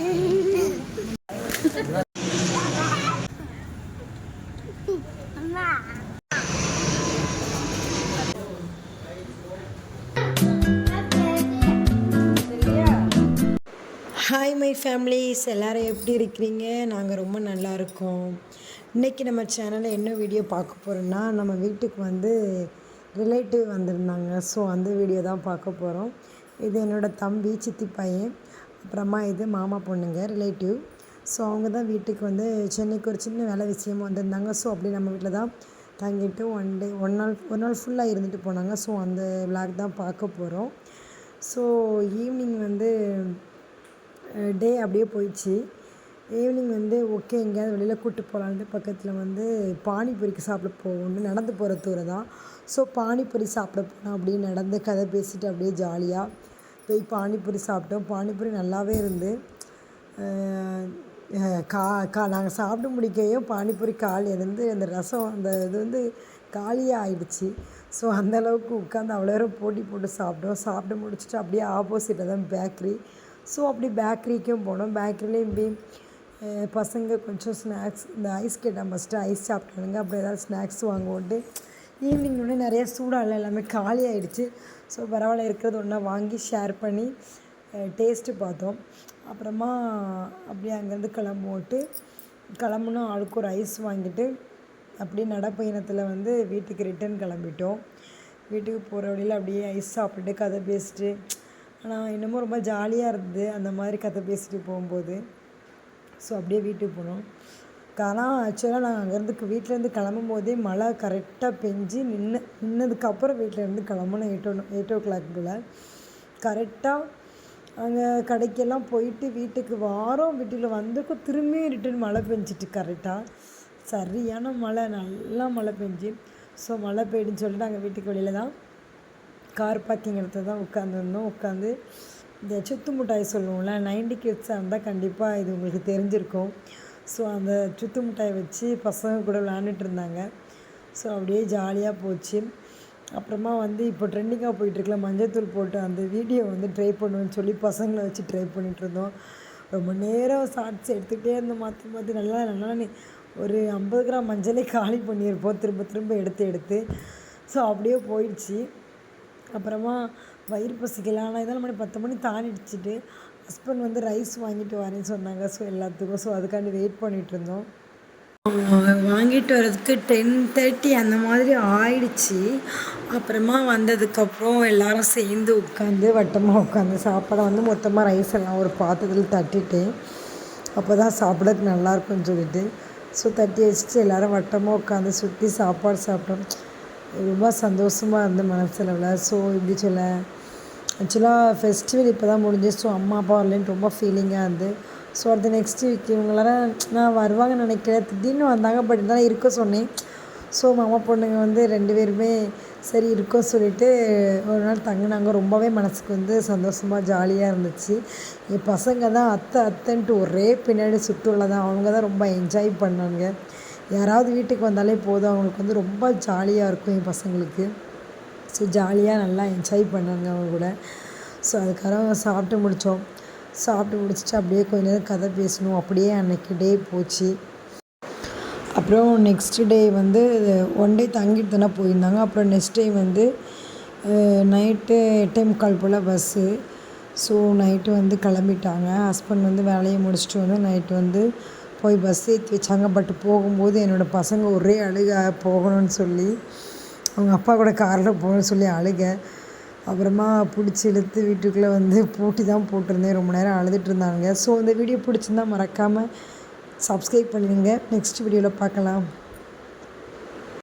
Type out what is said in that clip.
Hi my families எல்லோரும் எப்படி இருக்கிறீங்க? நாங்கள் ரொம்ப நல்லா இருக்கோம். இன்றைக்கி நம்ம சேனலில் என்ன வீடியோ பார்க்க போகிறோன்னா நம்ம வீட்டுக்கு வந்து ரிலேட்டிவ் வந்திருந்தாங்க. ஸோ அந்த வீடியோ தான் பார்க்க போகிறோம் இது என்னோடய தம்பி சித்தி பையன். அப்புறமா இது மாமா பொண்ணுங்க ரிலேட்டிவ் ஸோ அவங்க தான் வீட்டுக்கு வந்து சென்னைக்கு ஒரு சின்ன வேலை விஷயமா வந்திருந்தாங்க. ஸோ அப்படி நம்ம வீட்டில் தான் தங்கிட்டு ஒன் டே ஒன் நாள் ஒரு நாள் ஃபுல்லாக இருந்துட்டு போனாங்க. ஸோ அந்த விளாக் தான் பார்க்க போகிறோம் ஸோ ஈவினிங் வந்து டே அப்படியே போயிடுச்சு. ஈவினிங் வந்து ஓகே எங்கேயாவது வெளியில் கூப்பிட்டு போகலான்ட்டு பக்கத்தில் வந்து பானிபூரிக்கு சாப்பிட போகணும்னு நடந்து போகிற தூரம் தான். ஸோ பானிபூரி சாப்பிட போனோம் அப்படியே நடந்து கதை பேசிட்டு அப்படியே ஜாலியாக போய் பானிபூரி சாப்பிட்டோம். பானிபூரி நல்லாவே இருந்து கா கா நாங்கள் சாப்பிட்டு முடிக்கையும் பானிபூரி காலி இருந்து அந்த ரசம் அந்த இது வந்து காலியாக ஆயிடுச்சு. ஸோ அந்தளவுக்கு உட்காந்து அவ்வளோ நேரம் போட்டி போட்டு சாப்பிட்டோம். சாப்பிட்டு முடிச்சுட்டு அப்படியே ஆப்போசிட்டில் தான் பேக்கரி. ஸோ அப்படி பேக்கரிக்கும் போனோம். பேக்கரிலேயும் போய் பசங்க கொஞ்சம் ஸ்நாக்ஸ் இந்த ஐஸ் கேட்டால் ஃபஸ்ட்டு ஐஸ் சாப்பிட்டானுங்க. அப்புறம் ஏதாவது ஸ்நாக்ஸ் வாங்குவோன்ட்டு ஈவினிங் உடனே நிறைய சூடாகல எல்லாமே காலி ஆயிடுச்சு. ஸோ பரவாயில்ல இருக்கிறது ஒன்றா வாங்கி ஷேர் பண்ணி டேஸ்ட்டு பார்த்தோம். அப்புறமா அப்படியே அங்கேருந்து கிளம்போட்டு கிளம்புனா ஆளுக்கு ஒரு ஐஸ் வாங்கிட்டு அப்படியே நடைப்பயணத்தில் வந்து வீட்டுக்கு ரிட்டர்ன் கிளம்பிட்டோம். வீட்டுக்கு போகிற வழியில் அப்படியே ஐஸ் சாப்பிட்டுட்டு கதை பேசிட்டு ஆனால் இன்னமும் ரொம்ப ஜாலியாக இருந்தது. அந்த மாதிரி கதை பேசிட்டு போகும்போது. ஸோ அப்படியே வீட்டுக்கு போனோம். ஆனால் ஆக்சுவலாக நாங்கள் அங்கேருந்து வீட்டிலேருந்து கிளம்பும் போதே மழை கரெக்டாக பெஞ்சு நின்று நின்னதுக்கப்புறம் வீட்டிலேருந்து கிளம்புனோம் eight one eight o'clock போல். கரெக்டாக அங்கே கடைக்கெல்லாம் போயிட்டு வீட்டுக்கு வாரம். வீட்டில் வந்திருக்கோம் திரும்பியும் ரிட்டர்ன் மழை பெஞ்சிட்டு கரெக்டாக சரியான மழை நல்லா மழை பெஞ்சு. ஸோ மழை பெய்யுதுன்னு சொல்லிட்டு நாங்கள் வீட்டுக்கு வெளியில் தான் கார் பார்க்கிங் இடத்துல தான் உட்காந்துருந்தோம் உட்காந்து இந்த சுத்து மிட்டாய் சொல்லுவோம்ல நைன்டி கிட்ஸாக இருந்தால் கண்டிப்பாக இது உங்களுக்கு தெரிஞ்சிருக்கும். ஸோ அந்த சுத்து மிட்டாயை வச்சு பசங்க கூட விளாண்டுட்டு இருந்தாங்க. ஸோ அப்படியே ஜாலியாக போச்சு. அப்புறமா வந்து இப்போ ட்ரெண்டிங்காக போயிட்டுருக்கல மஞ்சத்தூள் போட்டு அந்த வீடியோ வந்து ட்ரை பண்ணுவேன்னு சொல்லி பசங்களை வச்சு ட்ரை பண்ணிகிட்டு இருந்தோம். ரொம்ப நேரம் ஷார்ட்ஸ் எடுத்துக்கிட்டே இருந்தோம் மாற்றி மாற்றி நல்லா நல்லா நீ ஒரு ஐம்பது கிராம் மஞ்சளே காலி பண்ணியிருப்போம். திரும்ப திரும்ப எடுத்து எடுத்து. ஸோ அப்படியே போயிடுச்சு. அப்புறமா வயிறு பசிக்கலாம் ஆனால் இதெல்லாம் மணி பத்து மணி தாண்டிடுச்சிட்டு ஹஸ்பண்ட் வந்து ரைஸ் வாங்கிட்டு வரேன்னு சொன்னாங்க. ஸோ எல்லாத்துக்கும். ஸோ அதுக்காண்டி வெயிட் பண்ணிகிட்டு இருந்தோம் வாங்கிட்டு வரதுக்கு டென் தேர்ட்டி அந்த மாதிரி ஆயிடுச்சு. அப்புறமா வந்ததுக்கப்புறம் எல்லாரும் சேர்ந்து உட்காந்து வட்டமாக உட்காந்து சாப்பாடை வந்து மொத்தமாக ரைஸ் எல்லாம் ஒரு பாத்திரத்தில் தட்டிட்டு அப்போ தான் சாப்பிடறதுக்கு நல்லாயிருக்கும்னு சொல்லிட்டு. ஸோ தட்டி வச்சுட்டு எல்லோரும் வட்டமாக உட்காந்து சுற்றி சாப்பாடு சாப்பிட்டோம். ரொம்ப சந்தோஷமாக இருந்த மனசில் ஸோ இப்படி சொல்ல? ஆக்சுவலாக ஃபெஸ்டிவல் இப்போ தான் முடிஞ்சு ஸோ அம்மா அப்பா வரலன்னு ரொம்ப ஃபீலிங்காக இருந்து. ஸோ அடுத்த நெக்ஸ்ட் வீக் இவங்களாம் நான் வருவாங்கன்னு நினைக்கிறேன். திடீர்னு வந்தாங்க பட் இருந்தாலும் இருக்க சொன்னேன். ஸோ மாமா பொண்ணுங்க வந்து ரெண்டு பேருமே சரி இருக்கோம் சொல்லிட்டு ஒரு நாள் தங்கினாங்க. ரொம்பவே மனசுக்கு வந்து சந்தோஷமாக ஜாலியாக இருந்துச்சு. என் பசங்க தான் அத்தை அத்தைன்ட்டு ஒரே பின்னாடி சுற்றுலா தான். அவங்க தான் ரொம்ப என்ஜாய் பண்ணாங்க. யாராவது வீட்டுக்கு வந்தாலே போதும். அவங்களுக்கு வந்து ரொம்ப ஜாலியாக இருக்கும் என் பசங்களுக்கு. ஸோ ஜாலியாக நல்லா என்ஜாய் பண்ணாங்க அவங்க கூட. ஸோ அதுக்காக சாப்பிட்டு முடித்தோம் சாப்பிட்டு முடிச்சுட்டு அப்படியே கொஞ்ச நேரம் கதை பேசணும். அப்படியே அன்னைக்கு டே போச்சு. அப்புறம் நெக்ஸ்ட் டே வந்து ஒன் டே தங்கிட்டு தானே போயிருந்தாங்க. அப்புறம் நெக்ஸ்ட் டே வந்து நைட்டு எட்டே முக்கால் போல் பஸ்ஸு ஸோ நைட்டு வந்து கிளம்பிட்டாங்க. ஹஸ்பண்ட் வந்து வேலையை முடிச்சுட்டு வந்து நைட்டு வந்து போய் பஸ் ஏற்றி வச்சாங்க. பட் போகும்போது என்னோடய பசங்க ஒரே அழுக போகணும்னு சொல்லி அவங்க அப்பா கூட காரில் போகணும்னு சொல்லி அழுக. அப்புறமா பிடிச்சி இழுத்து வீட்டுக்குள்ளே வந்து பூட்டி தான் போட்டிருந்தேன். ரொம்ப நேரம் அழுதுட்டு இருந்தாங்க ஸோ இந்த வீடியோ பிடிச்சிருந்தா மறக்காமல் சப்ஸ்கிரைப் பண்ணிடுங்க. நெக்ஸ்ட் வீடியோவில் பார்க்கலாம்.